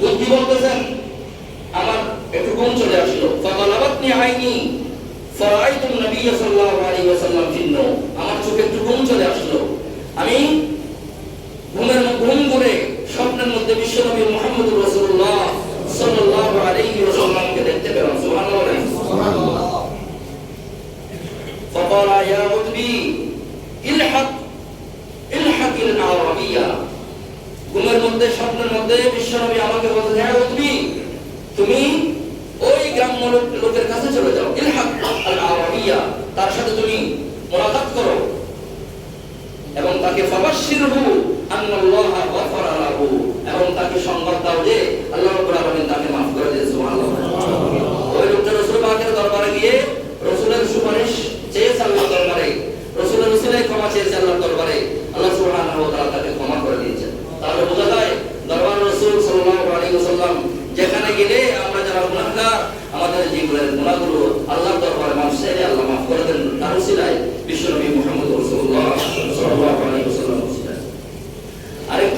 বুদ্ধি বলতেছেন আমার একটু ঘুম চলে আসলো। ফাগালাবাতনি আইনি ফারাইতুন নবী সাল্লাল্লাহু আলাইহি ওয়াসাল্লাম ফিন্ন আমার চোখে একটু ঘুম চলে আসলো। আমি ঘুমের ঘুম করে স্বপ্নের মধ্যে বিশ্বনবী মুহাম্মদুর হ্যাঁ লোকের কাছে চলে যাও। ইলহাক আল তার সাথে তুমি মোলাকাত করো। তাকে ফাবাশশিরহু আন্নাল্লাহা গফারা লাহু এবং তাকে সংবাদ দাও যে আল্লাহ রাব্বুল আলামিন তাকে maaf করে দিয়েছে সুবহানাল্লাহ ওই লোকটা রাসূল পাকের দরবারে গিয়ে রাসূলের সুপারিশ চেয়েছে আল্লাহর দরবারে রাসূলের উসিলায় ক্ষমা চেয়েছে আল্লাহর দরবারে আল্লাহ সুবহানাহু ওয়া তাআলা তাকে ক্ষমা করে দিয়েছেন তাহলে বোঝা যায় দরবার রাসূল সাল্লাল্লাহু আলাইহি ওয়াসাল্লাম যেখানে গেলে আমরা যারা গুনাহগার আমাদের জীবনের গুনাহগুলো আল্লাহর দরবারে মাফ চাইলে আল্লাহ মাফ করে দেন তার উসিলায় বিশ্বনবী মুহাম্মদ রাসূলুল্লাহ সাল্লাল্লাহু আলাইহি ওয়াসাল্লাম উসিলায় আরেকটি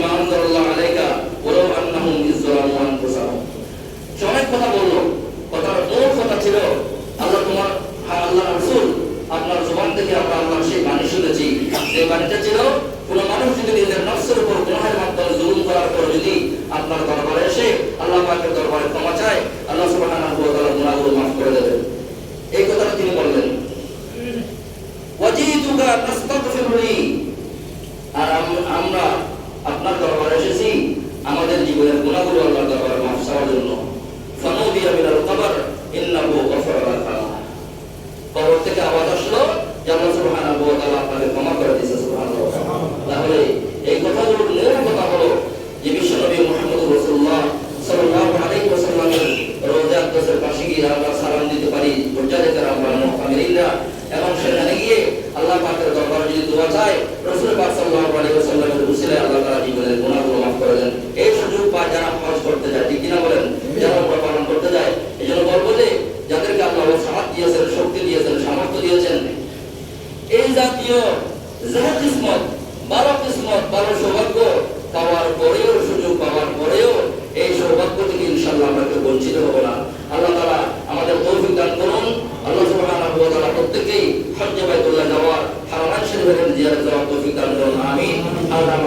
ওয়া আনজালাল্লাহু আলাইকা ওয়ালাউ আন্নাহুম ইযলামু আনফুসাহুম। সে অনেক কথা বলল কথার মূল কথা ছিল আল্লাহ তোমার হ্যাঁ আল্লাহ রাসূল আপনার জবান থেকে আমরা আল্লাহর সেই বাণী শুনেছি। যে বাণীটা ছিল কোন মানুষ যদি নিজের নফসের উপর গুনাহের মাধ্যমে জুলুম করার পর যদি আপনার দরবারে এসে আল্লাহ পাকের দরবারে ক্ষমা চায় আল্লাহ সুবহানাহু ওয়া তাআলা গুনাহগুলো মাফ করে দেবেন এই কথাটা তিনি বললেন। ওয়াজিতুকা আর আমরা আপনার দরবারে এসেছি আমাদের গুনাহগুলো আল্লাহর দরবারে মাফ চাওয়ার জন্য ফানুদিয়া থেকে আওয়াজ যাহা কিসমত বারো কিসমত বারো সৌভাগ্য পাওয়ার পরেও, সুযোগ পাওয়ার পরেও এই সৌভাগ্য থেকে ইনশাল্লাহ আমরা বঞ্চিত হব না। আল্লাহ তারা আমাদের তৌফিক দান করুন। আল্লাহ সুবহানাহু ওয়া তাআলা প্রত্যেককেই হজ্জে যাওয়ার হারামাইন শরীফের জিয়ারত যাওয়ার তৌফিক দান করুন। আমিন। আল্লাহ